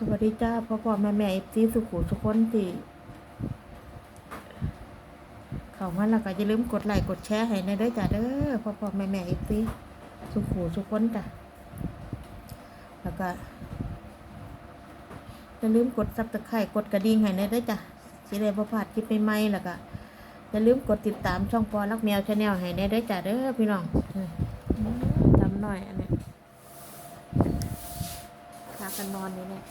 สวัสดีจ้าพ่อพ่อแม่แม่เอฟซีสุขุทุกคนที่เข้ามาแล้วก็อย่าลืมกดไลค์กดแชร์ให้ในด้อจ้าเด้อพ่อพ่อแม่แม่เอฟซีสุขุทุกคนจ้ะแล้วก็อย่าลืมกดซับสไครต์กดกระดิ่งให้ในด้อจ้ะสิได้บ่พลาดคลิปใหม่ๆแล้วก็อย่าลืมกดติดตามช่องปอรักแมวชาแนลให้ในด้อจ้าเด้อพี่น้องจำหน่อยอันเนี้ยพากันนอนนี่เนี่ย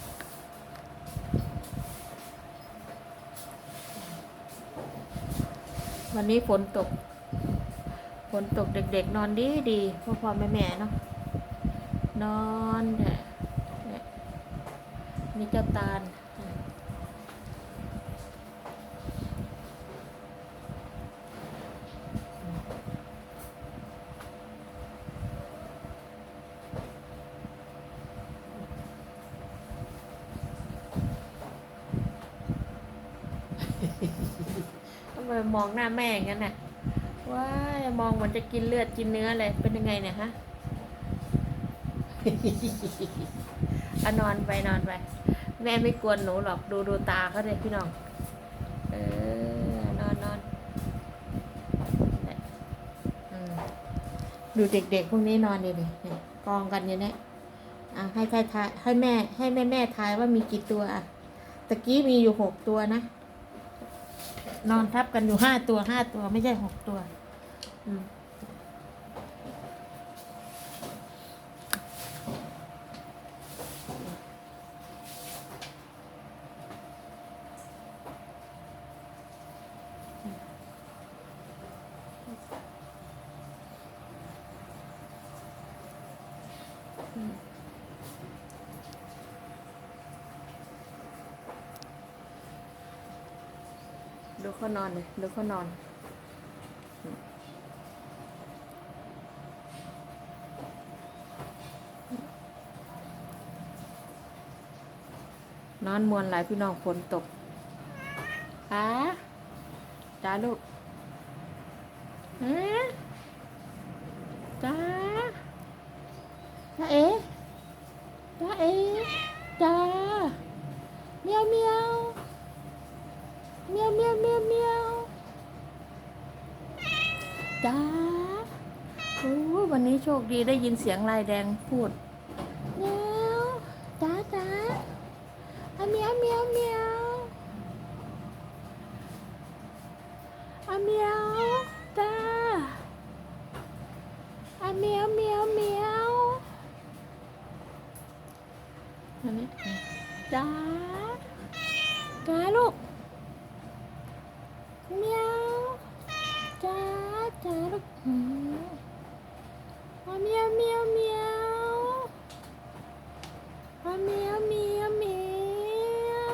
วันนี้ฝนตก ฝนตกเด็ก ๆ นอนดีดีพ่อพ่อแม่แม่เนาะ นอนเนี่ยนี่เจ้าตาล ทำไมมองหน้าแม่อย่างนั้นน่ะว้ายมองเหมือนจะกินเลือดกินเนื้อเลยเป็นยังไงเนี่ยฮะอะนอนไปนอนไป แม่ไม่กวนหนูหรอกดูดูตาเขาเลยพี่น้อง เออนอนนอนอืมดูเด็กๆพวกนี้นอนดิเนี่ยเนี่ยกองกันอยู่เนี่ยอะให้ใครทายให้แม่ให้แม่แม่ทายว่ามีกี่ตัวอะตะกี้มีอยู่หกตัวนะ นอนทับกันอยู่ห้าตัวห้าตัวไม่ใช่หกตัวอืม ดูเขานอนเลยดูเขานอน นอนมวนหลายพี่น้องฝนตกฮะจ้าลูกฮะจ้าจ้าเอ๋จ้าเอ๋จ้าเมียวเมียว เมียวเมียวเมียวเมียวจ้าโอ้วันนี้โชคดีได้ยินเสียงลายแดงพูดเมียวจ้าจ้าอะเมียวเมียวเมียวอะเมียวจ้าอะเมียวเมียวเมียวอันนี้จ้าจ้าลูกเมียวจ้าจ้าลูกหืมอะ เมียวเมียวเมียวเมียวเมียวเมียว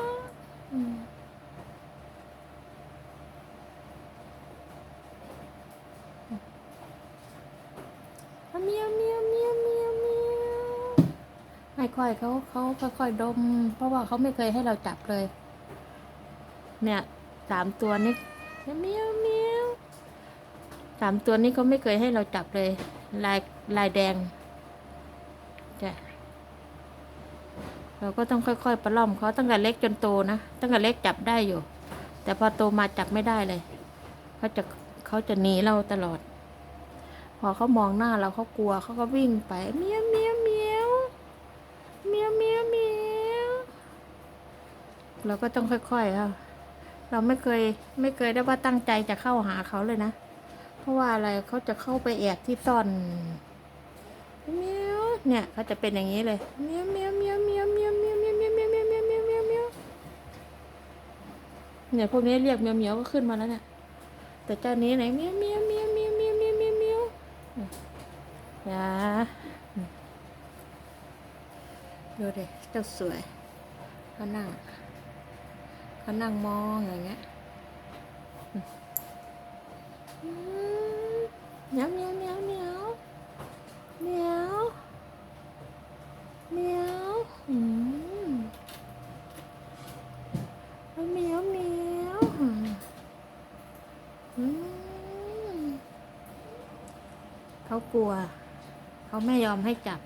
มาเมียวเมียวเมียวเมียวเมียวให้ค่อยเขาเขาค่อยๆดม เพราะว่าเขาไม่เคยให้เราจับเลย เนี่ยสามตัวนี้เมียวเมียวสามตัวนี้เขาไม่เคยให้เราจับเลย ลายลายแดงจ้ะเราก็ต้องค่อยๆประล่อมเขาตั้งแต่เล็กจนโตนะตั้งแต่เล็กจับได้อยู่ แต่พอโตมาจับไม่ได้เลยเขาจะเขาจะหนีเราตลอด พอเขามองหน้าเราเขากลัวเขาก็วิ่งไปเมียวเมียวเมียวเมียวเมียวเมียวเราก็ต้องค่อยๆเราไม่เคยไม่เคยได้ว่าตั้งใจจะเข้าหาเขาเลยนะ เพราะว่าอะไรเขาจะเข้าไปแอบที่ซ่อนเมียวเนี่ยเขาจะเป็นอย่างนี้เลยเมียวเมียวเมียวเมียวเมียวเมียวเมียวเมียวเมียวเมียวเมียวเมียวเมียวเมียวเนี่ยพวกนี้เรียกเมียวเมียวก็ขึ้นมาแล้วเนี่ยแต่เจ้านี้ไหนเมียวเมียวเมียวเมียวเมียวเมียวเมียวเมียวอย่าดูดิเจ้าสวยเขานั่งเขานั่งมองอย่างเงี้ย เมียวเมียวเมียวเมียวเมียวเมียวอืมเมียวเมียวอืมเขากลัว เขาไม่ยอมให้จับ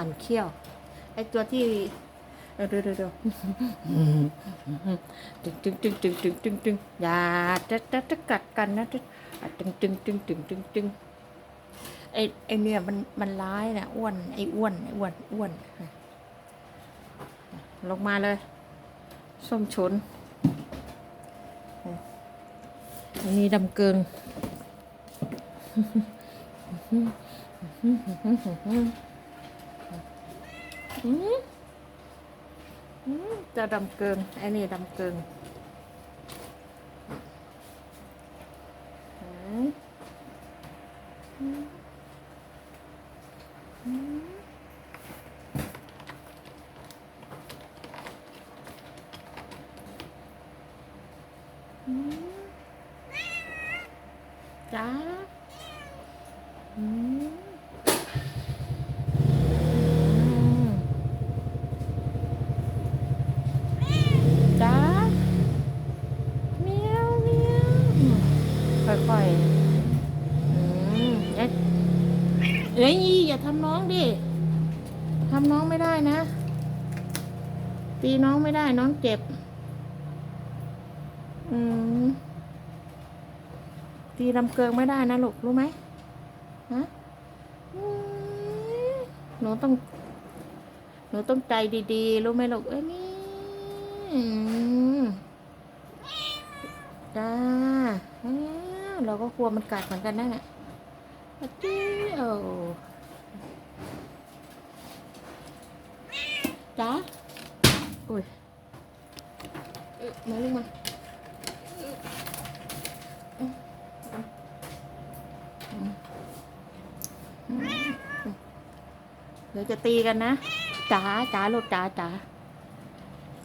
มันเขี้ยว ไอตัวที่เดี๋ยวเดี๋ยวเดี๋ยวตึงตึงตึงตึงตึงตึงตึงอย่าจะจะจะกัดกันนะจะตึงตึงตึงตึงตึงตึงไอไอเนี่ยมันมันร้ายนะอ้วนไออ้วนไออ้วนอ้วนลงมาเลย ส้มฉุนอันนี้ดำเกิงอืมอืม จะดำเกิงไอ้นี่ดำเกิงอืมอืมอืมอืมจ้าอืมอืม จ้าเมียวเมียวค่อยๆอืมเอ๊ะ เอ้ยอย่าทำน้องดิทำน้องไม่ได้นะ ตีน้องไม่ได้น้องเจ็บ อืมตีลำเกิงไม่ได้นะลูกรู้ไหมฮะหนูต้อง หนูต้องใจดีๆ รู้ไหมลูกเอ้ยนี่อืมจ้าอ้เราก็กลัวมันกัดเหมือนกันนั่นแหละ อะจี้โอ้จ้าอุ้ยเอ๊ะมาลูกมาเดี๋ยวจะตีกันนะจ๋าจ๋าลูกจ๋าจ๋า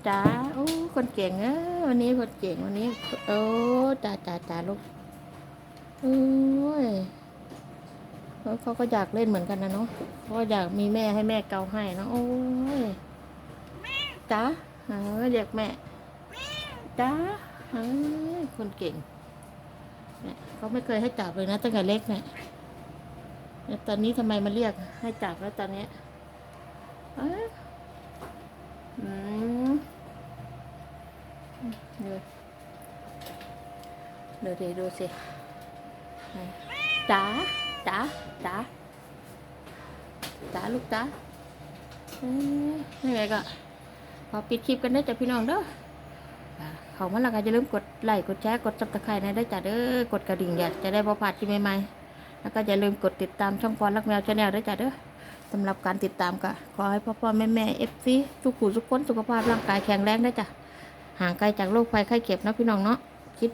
จ้าโอ้คนเก่งเออวันนี้คนเก่งวันนี้ โอ้จ้าจ้าจ้าลูกโอ้ย เขาก็อยากเล่นเหมือนกันนะเนาะเขาก็อยากมีแม่ให้แม่เกาให้นะโอ้ยจ้าเออเรียกแม่จ้าเออคนเก่งเนี่ยเขาไม่เคยให้จับเลยนะตั้งแต่เล็กเนี่ยเนี่ยตอนนี้ทำไมมาเรียกให้จับแล้วตอนนี้อ้ยอืมเดี๋ยวเดี๋ยวดูสิจ๋า จ๋าจ๋าจ๋าลูกจ๋าเอ้ยยังไงก็ขอปิดคลิปกันได้จ้ะพี่น้องเด้ออ่าเขามาแล้วก็อย่าลืมกดไลค์กดแชร์กดซับสไครต์นะได้จ้ะเด้อกดกระดิ่งอยากจะได้บ่พลาดคลิปใหม่ๆแล้วก็อย่าลืมกดติดตามช่องพรรักแมวชาแนลได้จ้ะเด้อสำหรับการติดตามก็ขอให้พ่อพ่อแม่แม่เอฟซีทุกผู้ทุกคนสุขภาพร่างกายแข็งแรงได้จ้ะห่างไกลจากโรคภัยไข้เจ็บนะพี่น้องเนาะคิด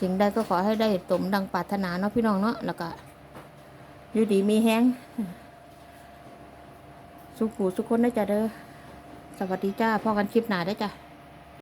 สิ่งใดก็ขอให้ได้สมดังปรารถนาเนาะพี่น้องเนาะแล้วก็ อยู่ดีมีแห้งสุขูสุขคนได้จ้ะเด้อ สวัสดีจ้าพ่อกันคลิปหนาได้จ้ะ